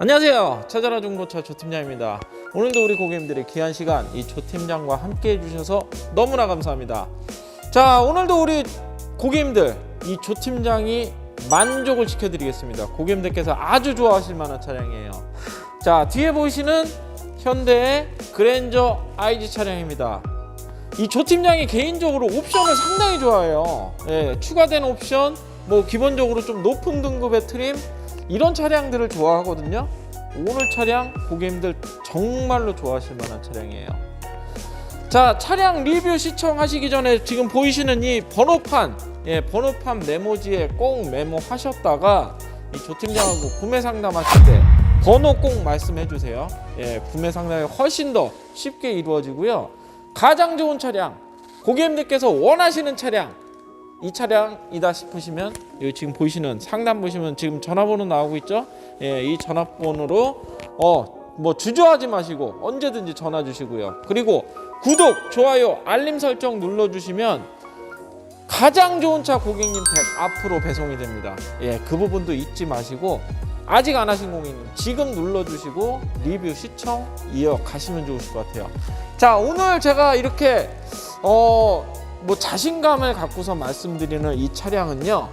안녕하세요. 찾아라 중고차 조팀장입니다. 오늘도 우리 고객님들의 귀한 시간 이 조팀장과 함께 해주셔서 너무나 감사합니다. 자, 오늘도 우리 고객님들 이 조팀장이 만족을 시켜드리겠습니다. 고객님들께서 아주 좋아하실 만한 차량이에요. 자, 뒤에 보이시는 현대의 그랜저 IG 차량입니다. 이 조팀장이 개인적으로 옵션을 상당히 좋아해요. 예, 추가된 옵션, 뭐 기본적으로 좀 높은 등급의 트림 이런 차량들을 좋아하거든요. 오늘 차량 고객님들 정말로 좋아하실 만한 차량이에요. 자, 차량 리뷰 시청하시기 전에 지금 보이시는 이 번호판, 예, 번호판 메모지에 꼭 메모하셨다가 이 조팀장하고 구매 상담하실 때 번호 꼭 말씀해 주세요. 예, 구매 상담이 훨씬 더 쉽게 이루어지고요. 가장 좋은 차량, 고객님들께서 원하시는 차량, 이 차량이다 싶으시면 여기 지금 보이시는 상단 보시면 지금 전화번호 나오고 있죠? 예, 이 전화번호로 어 뭐 주저하지 마시고 언제든지 전화 주시고요. 그리고 구독, 좋아요, 알림 설정 눌러 주시면 가장 좋은 차 고객님 택 앞으로 배송이 됩니다. 예, 그 부분도 잊지 마시고 아직 안 하신 고객님 지금 눌러 주시고 리뷰 시청 이어가시면 좋으실 것 같아요. 자, 오늘 제가 이렇게 어 뭐 자신감을 갖고서 말씀드리는 이 차량은요.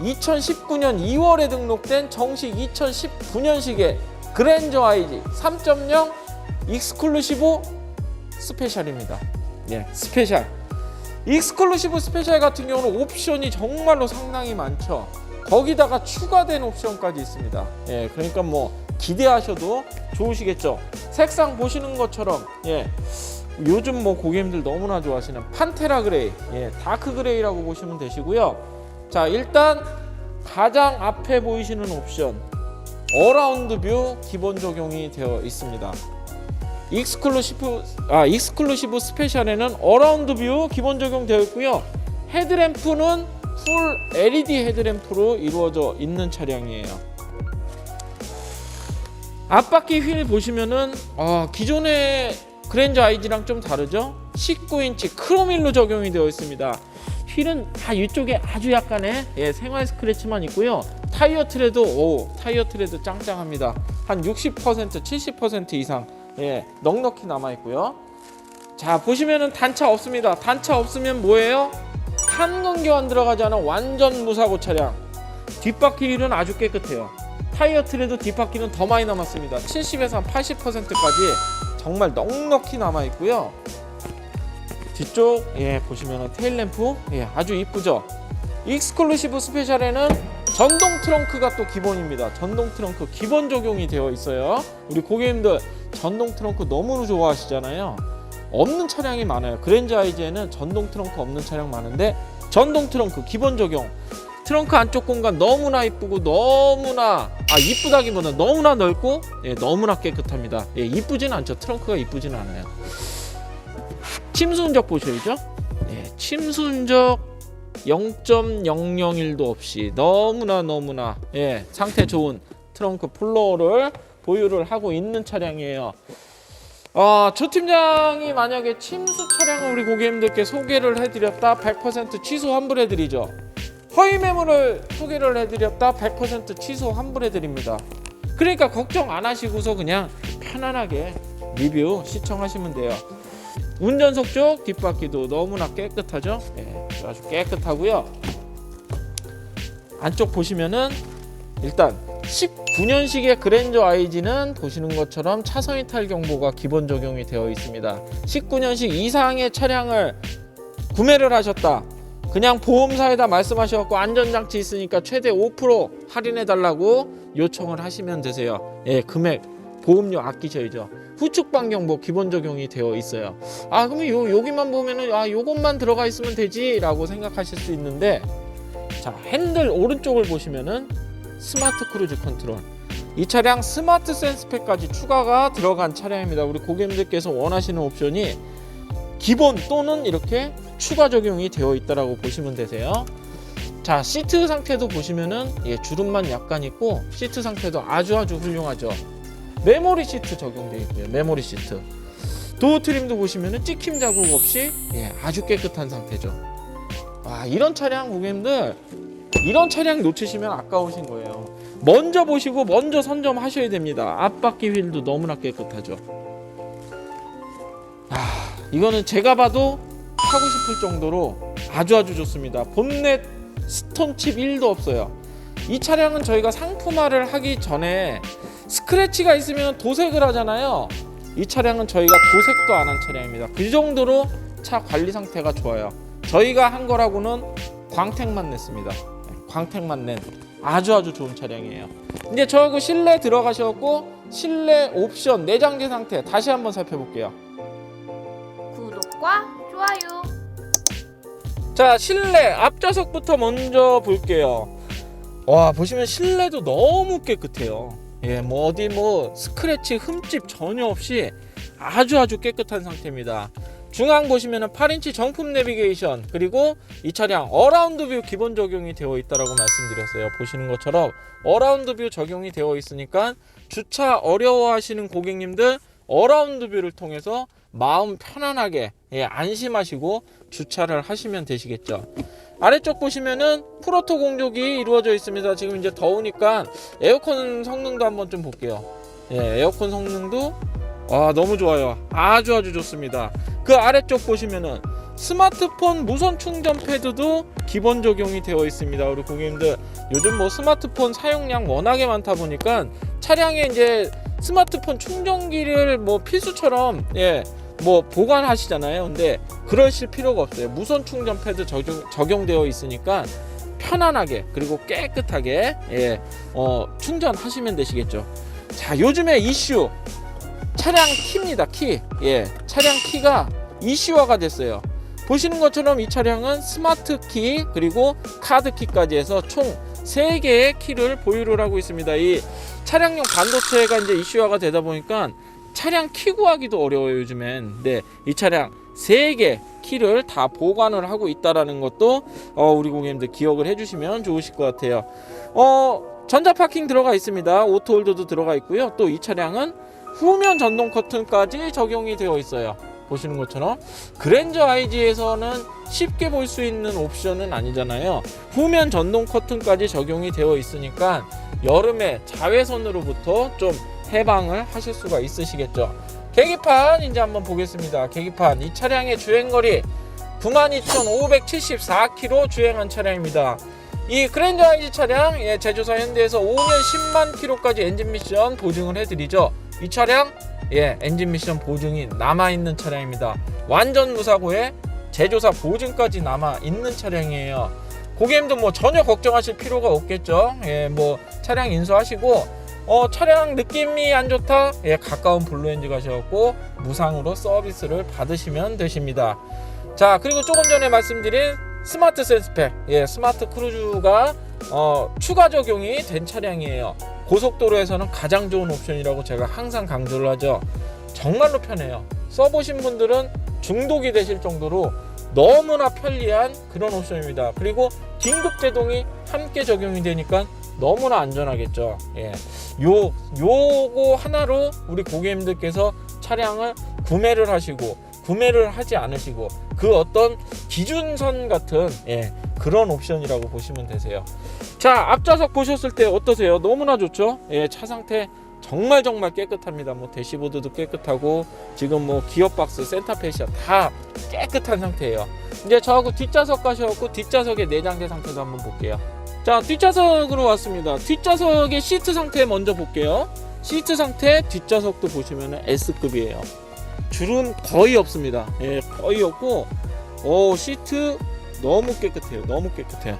2019년 2월에 등록된 정식 2019년식의 그랜저 IG 3.0 익스클루시브 스페셜입니다. 예, 스페셜. 익스클루시브 스페셜 같은 경우는 옵션이 정말로 상당히 많죠. 거기다가 추가된 옵션까지 있습니다. 예, 그러니까 뭐 기대하셔도 좋으시겠죠. 색상 보시는 것처럼 예. 요즘 뭐 고객님들 너무나 좋아하시는 판테라 그레이, 예, 다크 그레이라고 보시면 되시고요. 자, 일단 가장 앞에 보이시는 옵션 어라운드 뷰 기본 적용이 되어 있습니다. 익스클루시브 아 익스클루시브 스페셜에는 어라운드 뷰 기본 적용되어 있고요. 헤드램프는 풀 LED 헤드램프로 이루어져 있는 차량이에요. 앞바퀴 휠 보시면은 어, 기존의 그랜저 IG랑 좀 다르죠? 19인치 크롬일로 적용이 되어 있습니다. 휠은 다 이쪽에 아주 약간의 예, 생활 스크래치만 있고요. 타이어 트레도 오 타이어 트레도 짱짱합니다. 한 60% 70% 이상 예, 넉넉히 남아 있고요. 자 보시면은 단차 없습니다. 단차 없으면 뭐예요? 탄건 교환 들어가지 않은 완전 무사고 차량. 뒷바퀴 휠은 아주 깨끗해요. 타이어 트레도 뒷바퀴는 더 많이 남았습니다. 70에서 한 80%까지 정말 넉넉히 남아 있고요. 뒤쪽 예 보시면은 테일 램프 예 아주 이쁘죠. 익스클루시브 스페셜에는 전동 트렁크가 또 기본입니다. 전동 트렁크 기본 적용이 되어 있어요. 우리 고객님들 전동 트렁크 너무 좋아하시잖아요. 없는 차량이 많아요. 그랜저 아이즈에는 전동 트렁크 없는 차량 많은데 전동 트렁크 기본 적용. 트렁크 안쪽 공간 너무나 이쁘고 너무나 아 이쁘다기보다 너무나 넓고 예, 너무나 깨끗합니다. 예, 이쁘진 않죠. 트렁크가 이쁘진 않아요. 침수 흔적 보셔야죠. 예, 침수 흔적 0.001도 없이 너무나 너무나 예, 상태 좋은 트렁크 플로어를 보유를 하고 있는 차량이에요. 어, 조 팀장이 만약에 침수 차량을 우리 고객님들께 소개를 해드렸다 100% 취소 환불해드리죠. 허위 매물을 소개를 해드렸다 100% 취소 환불해드립니다. 그러니까 걱정 안 하시고서 그냥 편안하게 리뷰 시청하시면 돼요. 운전석 쪽 뒷바퀴도 너무나 깨끗하죠? 예, 아주 깨끗하고요. 안쪽 보시면은 일단 19년식의 그랜저 IG는 보시는 것처럼 차선 이탈 경보가 기본 적용이 되어 있습니다. 19년식 이상의 차량을 구매를 하셨다. 그냥 보험사에다 말씀하셔갖고 안전장치 있으니까 최대 5% 할인해 달라고 요청을 하시면 되세요. 예, 금액 보험료 아끼셔야죠. 후측방 경보 기본 적용이 되어 있어요. 아 그러면 요 여기만 보면은 아 요것만 들어가 있으면 되지라고 생각하실 수 있는데 자 핸들 오른쪽을 보시면은 스마트 크루즈 컨트롤 이 차량 스마트 센스팩까지 추가가 들어간 차량입니다. 우리 고객님들께서 원하시는 옵션이 기본 또는 이렇게 추가 적용이 되어 있다라고 보시면 되세요. 자 시트 상태도 보시면은 예, 주름만 약간 있고 시트 상태도 아주 아주 훌륭하죠. 메모리 시트 적용되어 있고요. 메모리 시트. 도어 트림도 보시면은 찍힘 자국 없이 예, 아주 깨끗한 상태죠. 와 이런 차량 고객님들 이런 차량 놓치시면 아까우신 거예요. 먼저 보시고 먼저 선점하셔야 됩니다. 앞바퀴 휠도 너무나 깨끗하죠. 아, 이거는 제가 봐도 타고 싶을 정도로 아주 아주 좋습니다. 본넷 스톤칩 1도 없어요. 이 차량은 저희가 상품화를 하기 전에 스크래치가 있으면 도색을 하잖아요. 이 차량은 저희가 도색도 안 한 차량입니다. 그 정도로 차 관리 상태가 좋아요. 저희가 한 거라고는 광택만 냈습니다. 광택만 낸 아주 아주 좋은 차량이에요. 이제 저하고 실내 들어가셨고 실내 옵션 내장재 상태 다시 한번 살펴볼게요. 구독과 좋아요. 자 실내 앞좌석부터 먼저 볼게요. 와 보시면 실내도 너무 깨끗해요. 예, 뭐 어디 뭐 스크래치 흠집 전혀 없이 아주 아주 깨끗한 상태입니다. 중앙 보시면은 8인치 정품 내비게이션 그리고 이 차량 어라운드 뷰 기본 적용이 되어 있다라고 말씀드렸어요. 보시는 것처럼 어라운드 뷰 적용이 되어 있으니까 주차 어려워하시는 고객님들 어라운드 뷰를 통해서 마음 편안하게 예, 안심하시고 주차를 하시면 되시겠죠. 아래쪽 보시면은 프로토 공조기 이루어져 있습니다. 지금 이제 더우니까 에어컨 성능도 한번 좀 볼게요. 예, 에어컨 성능도 아 너무 좋아요. 아주 아주 좋습니다. 그 아래쪽 보시면은 스마트폰 무선 충전 패드도 기본 적용이 되어 있습니다. 우리 고객님들 요즘 뭐 스마트폰 사용량 워낙에 많다 보니까 차량에 이제 스마트폰 충전기를 뭐 필수처럼 예. 뭐 보관하시잖아요. 근데 그러실 필요가 없어요. 무선 충전 패드 적용, 적용되어 있으니까 편안하게 그리고 깨끗하게 예, 어, 충전하시면 되시겠죠. 자, 요즘에 이슈 차량 키입니다. 키. 예. 차량 키가 이슈화가 됐어요. 보시는 것처럼 이 차량은 스마트 키 그리고 카드 키까지 해서 총 3개의 키를 보유를 하고 있습니다. 이 차량용 반도체가 이제 이슈화가 되다 보니까 차량 키 구하기도 어려워요 요즘엔. 네, 이 차량 3개 키를 다 보관을 하고 있다라는 것도 어, 우리 고객님들 기억을 해주시면 좋으실 것 같아요. 어, 전자 파킹 들어가 있습니다. 오토홀더도 들어가 있고요. 또 이 차량은 후면 전동 커튼까지 적용이 되어 있어요. 보시는 것처럼 그랜저 IG에서는 쉽게 볼 수 있는 옵션은 아니잖아요. 후면 전동 커튼까지 적용이 되어 있으니까 여름에 자외선으로부터 좀 해방을 하실 수가 있으시겠죠. 계기판 이제 한번 보겠습니다. 계기판 이 차량의 주행거리 92,574km 주행한 차량입니다. 이 그랜저 아이즈 차량 예, 제조사 현대에서 5년 10만 킬로까지 엔진 미션 보증을 해드리죠. 이 차량 예, 엔진 미션 보증이 남아 있는 차량입니다. 완전 무사고에 제조사 보증까지 남아 있는 차량이에요. 고객님도 뭐 전혀 걱정하실 필요가 없겠죠. 예, 뭐 차량 인수하시고 어, 차량 느낌이 안 좋다? 예, 가까운 블루엔즈 가셔갖고 무상으로 서비스를 받으시면 되십니다. 자, 그리고 조금 전에 말씀드린 스마트 센스팩, 예, 스마트 크루즈가 어, 추가 적용이 된 차량이에요. 고속도로에서는 가장 좋은 옵션이라고 제가 항상 강조를 하죠. 정말로 편해요. 써보신 분들은 중독이 되실 정도로 너무나 편리한 그런 옵션입니다. 그리고 긴급 제동이 함께 적용이 되니까 너무나 안전하겠죠. 예. 요 요거 하나로 우리 고객님들께서 차량을 구매를 하시고 구매를 하지 않으시고 그 어떤 기준선 같은 예, 그런 옵션이라고 보시면 되세요. 자 앞좌석 보셨을 때 어떠세요? 너무나 좋죠? 예, 차 상태 정말 정말 깨끗합니다. 뭐 대시보드도 깨끗하고 지금 뭐 기어 박스, 센터페시아 다 깨끗한 상태예요. 이제 저하고 뒷좌석 가셔갖고 뒷좌석의 내장재 상태도 한번 볼게요. 자 뒷좌석으로 왔습니다. 뒷좌석의 시트 상태 먼저 볼게요. 시트 상태 뒷좌석도 보시면 S급이에요. 줄은 거의 없습니다. 예, 거의 없고, 오 시트 너무 깨끗해요. 너무 깨끗해요.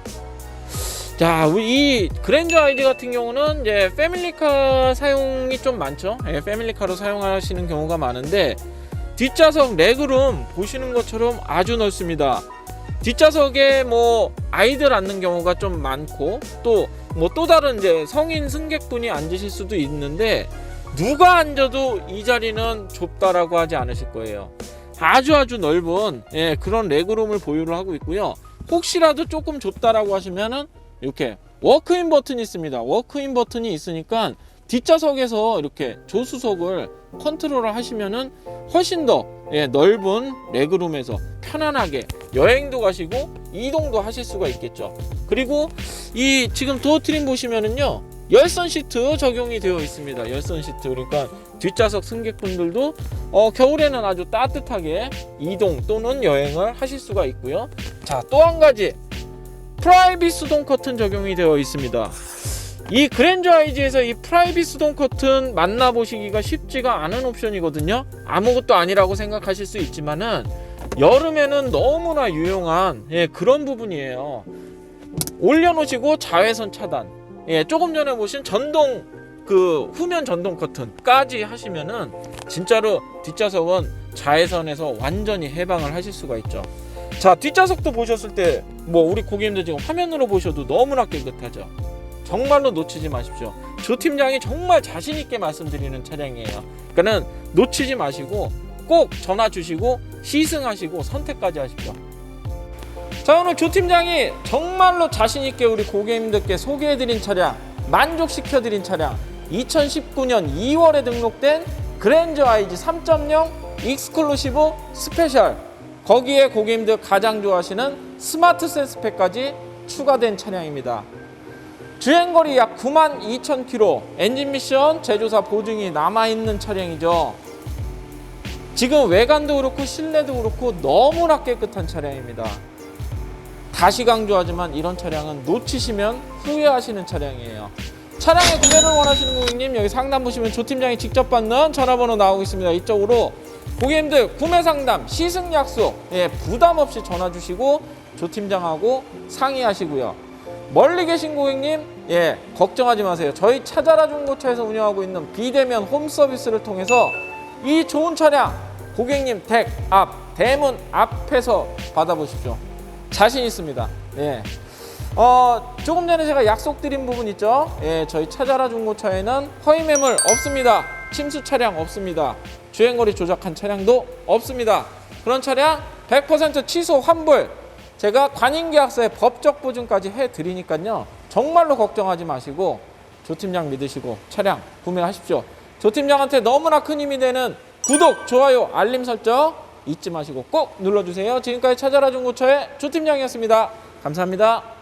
자, 이 그랜저 아이디 같은 경우는 이제 패밀리카 사용이 좀 많죠. 예, 패밀리카로 사용하시는 경우가 많은데 뒷좌석 레그룸 보시는 것처럼 아주 넓습니다. 뒷좌석에 뭐 아이들 앉는 경우가 좀 많고 또 뭐 또 다른 이제 성인 승객분이 앉으실 수도 있는데 누가 앉아도 이 자리는 좁다라고 하지 않으실 거예요. 아주 아주 넓은 예, 그런 레그룸을 보유를 하고 있고요. 혹시라도 조금 좁다라고 하시면은 이렇게 워크인 버튼이 있습니다. 워크인 버튼이 있으니까 뒷좌석에서 이렇게 조수석을 컨트롤을 하시면은 훨씬 더 예, 넓은 레그룸에서 편안하게 여행도 가시고 이동도 하실 수가 있겠죠. 그리고 이 지금 도어 트림 보시면은요 열선 시트 적용이 되어 있습니다. 열선 시트 그러니까 뒷좌석 승객분들도 어, 겨울에는 아주 따뜻하게 이동 또는 여행을 하실 수가 있고요. 자, 또 한 가지 프라이빗 수동 커튼 적용이 되어 있습니다. 이 그랜저 아이지에서 이 프라이빗 수동 커튼 만나보시기가 쉽지가 않은 옵션이거든요. 아무것도 아니라고 생각하실 수 있지만은 여름에는 너무나 유용한 예, 그런 부분이에요. 올려놓으시고 자외선 차단. 예, 조금 전에 보신 전동 그 후면 전동 커튼까지 하시면은 진짜로 뒷좌석은 자외선에서 완전히 해방을 하실 수가 있죠. 자, 뒷좌석도 보셨을 때 뭐 우리 고객님들 지금 화면으로 보셔도 너무나 깨끗하죠. 정말로 놓치지 마십시오. 조 팀장이 정말 자신 있게 말씀드리는 차량이에요. 그러니까는 놓치지 마시고 꼭 전화 주시고 시승하시고 선택까지 하십시오. 자 오늘 조 팀장이 정말로 자신 있게 우리 고객님들께 소개해드린 차량 만족시켜드린 차량 2019년 2월에 등록된 그랜저 IG 3.0 익스클루시브 스페셜 거기에 고객님들 가장 좋아하시는 스마트 센스팩까지 추가된 차량입니다. 주행거리 약 9만 2천 킬로 엔진 미션 제조사 보증이 남아있는 차량이죠. 지금 외관도 그렇고 실내도 그렇고 너무나 깨끗한 차량입니다. 다시 강조하지만 이런 차량은 놓치시면 후회하시는 차량이에요. 차량의 구매를 원하시는 고객님 여기 상담 보시면 조 팀장이 직접 받는 전화번호 나오고 있습니다. 이쪽으로 고객님들 구매 상담, 시승 약속 예, 부담 없이 전화 주시고 조 팀장하고 상의하시고요. 멀리 계신 고객님 예, 걱정하지 마세요. 저희 찾아라 중고차에서 운영하고 있는 비대면 홈 서비스를 통해서 이 좋은 차량 고객님 댁 앞, 대문 앞에서 받아보십시오. 자신 있습니다. 예. 어, 조금 전에 제가 약속드린 부분 있죠? 예, 저희 찾아라 중고차에는 허위 매물 없습니다. 침수 차량 없습니다. 주행거리 조작한 차량도 없습니다. 그런 차량 100% 취소 환불. 제가 관인계약서에 법적 보증까지 해드리니까요. 정말로 걱정하지 마시고 조 팀장 믿으시고 차량 구매하십시오. 조 팀장한테 너무나 큰 힘이 되는 구독, 좋아요, 알림 설정 잊지 마시고 꼭 눌러주세요. 지금까지 찾아라 중고차의 조 팀장이었습니다. 감사합니다.